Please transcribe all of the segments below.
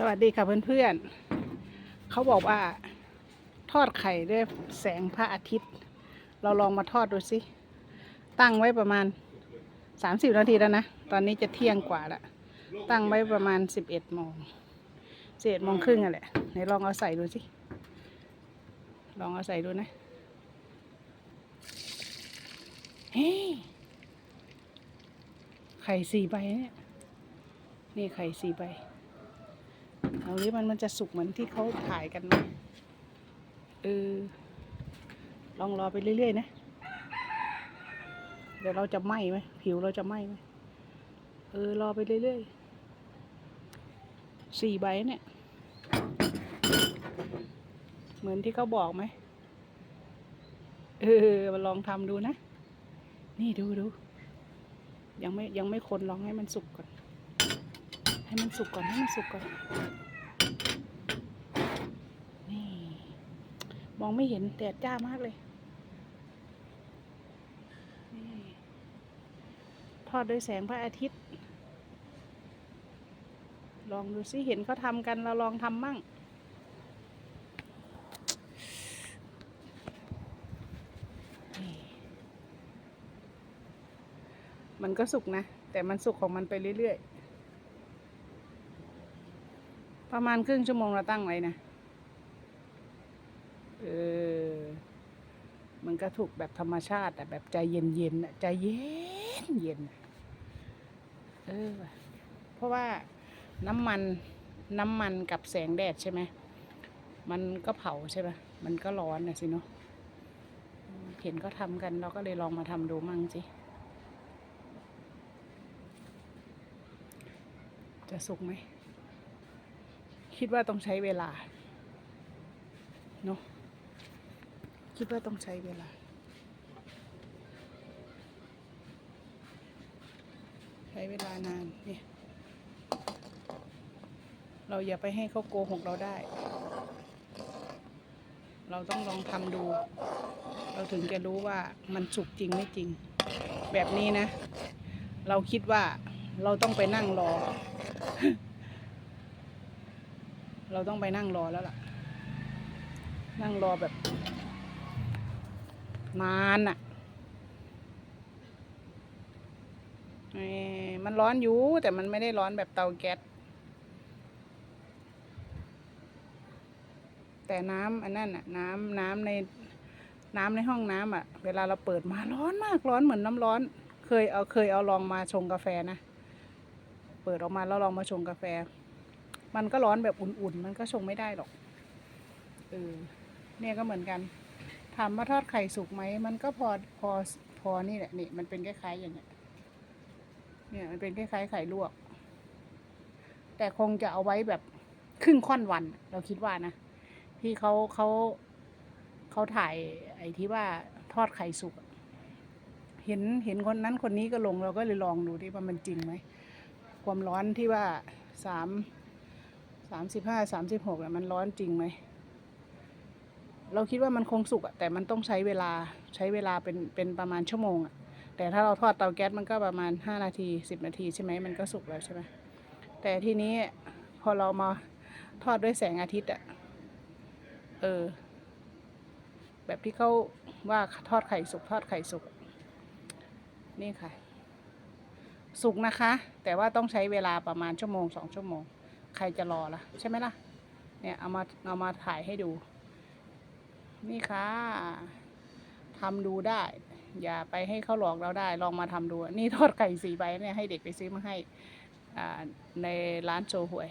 สวัสดีค่ะเพื่อนๆ เขาบอกว่าทอดไข่ด้วยแสงพระอาทิตย์ เราลองมาทอดดูสิ ตั้งไว้ประมาณ 30 นาทีแล้วนะ ตอนนี้จะเที่ยงกว่าละตั้งไว้ประมาณ 11โมง11โมงครึ่งอะแหละไหนลองเอาใส่ดูสิ ลองเอาใส่ดูนะเฮ้ยไข่สี่ใบเนี่ย นี่ไข่สี่ใบ เอาดิมันมันจะสุกเหมือนที่เขาถ่ายกันไหมเออ ลองรอไปเรื่อยๆนะ เดี๋ยวเราจะไหม้ไหมผิวเราจะไหม้ไหมเออ รอไปเรื่อยๆสี่ใบเนี่ย เหมือนที่เขาบอกไหมเออมาลองทำดูนะ นี่ดูดู ยังไม่ยังไม่คนลองให้มันสุกก่อน ให้มันสุกก่อนให้มันสุกก่อน นี่มองไม่เห็นแดดจ้ามากเลย ทอดด้วยแสงพระอาทิตย์ ลองดูสิเห็นเขาทำกันเราลองทำมั่งมันก็สุกนะ แต่มันสุกของมันไปเรื่อยๆ ประมาณครึ่งชั่วโมงเราตั้งไว้นะ เออ มันก็ถูกแบบธรรมชาติแต่แบบใจเย็นๆน่ะใจเย็นเย็นเออ เพราะว่าน้ำมันน้ำมันกับแสงแดดใช่ไหม มันก็เผาใช่ไหมมันก็ร้อนนะสิเนาะเห็นก็ทำกันเราก็เลยลองมาทำดูมั่งสิ จะสุกไหม คิดว่าต้องใช้เวลาเนาะคิดว่าต้องใช้เวลา ใช้เวลานานเนี่ยเราอย่าไปให้เขาโกหกเราได้ เราต้องลองทำดู เราถึงจะรู้ว่ามันสุกจริงไม่จริง แบบนี้นะ เราคิดว่าเราต้องไปนั่งรอ เราต้องไปนั่งรอแล้วล่ะ นั่งรอแบบ นานอะ่ะเอ่อมันร้อนอยู่แต่มันไม่ได้ร้อนแบบเตาแก๊สแต่น้ำอันนั้นอะ น้ำน้ำในน้ำในห้องน้ำอะ เวลาเราเปิดมาร้อนมากร้อนเหมือนน้ำร้อน เคยเอาเคยเอาลองมาชงกาแฟนะ เปิดออกมาแล้วลองมาชงกาแฟ มันก็ร้อนแบบอุ่นๆ มันก็ชงไม่ได้หรอก เออ เนี่ยก็เหมือนกัน ถามว่าทอดไข่สุกไหม มันก็พอพอพอนี่แหละนี่มันเป็นคล้ายๆอย่างเงี้ย เนี่ยมันเป็นคล้ายๆไข่ลวก แต่คงจะเอาไว้แบบครึ่งค่อนวัน เราคิดว่านะ ที่เขาเขาเขาถ่ายไอ้ที่ว่าทอดไข่สุก เห็นเห็นคนนั้นคนนี้ก็ลงเราก็เลยลองดูที่ว่ามันจริงไหม ความร้อนที่ว่าสาม สามสิบห้าสามสิบหกมันร้อนจริงไหม เราคิดว่ามันคงสุกอะแต่มันต้องใช้เวลาใช้เวลาเป็นเป็นประมาณชั่วโมงอะแต่ถ้าเราทอดเตาแก๊สมันก็ประมาณห้านาทีสิบนาทีใช่ไหมมันก็สุกแล้วใช่ไหมแต่ทีนี้พอเรามาทอดด้วยแสงอาทิตย์อะเออ แบบที่เขาว่าทอดไข่สุกทอดไข่สุก นี่ค่ะ สุกนะคะ แต่ว่าต้องใช้เวลาประมาณชั่วโมงสองชั่วโมง ใครจะรอล่ะ ใช่ไหมล่ะ เนี่ยเอามาเอามาถ่ายให้ดู นี่ค่ะทำดูได้ อย่าไปให้เขาหลอกเราได้ ลองมาทำดู นี่ทอดไก่สีใบเนี่ยให้เด็กไปซื้อมาให้อ่าในร้านโชห่วย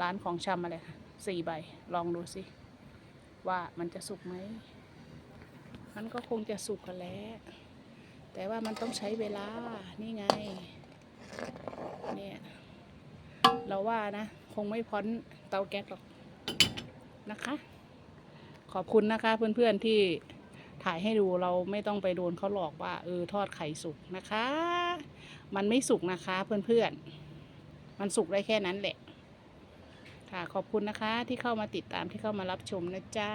ร้านของชำอะไรค่ะสี่ใบ ลองดูสิ ว่ามันจะสุกไหม มันก็คงจะสุกกันแหล้ว แต่ว่ามันต้องใช้เวลา นี่ไง เนี่ย เราว่านะ คงไม่พ้นเตาแก๊สหรอกนะคะ ขอบคุณนะคะเพื่อนๆที่ถ่ายให้ดูเราไม่ต้องไปโดนเขาหลอกว่าเออทอดไข่สุกนะคะ มันไม่สุกนะคะเพื่อนๆ มันสุกได้แค่นั้นแหละ ค่ะขอบคุณนะคะที่เข้ามาติดตามที่เข้ามารับชมนะจ๊ะ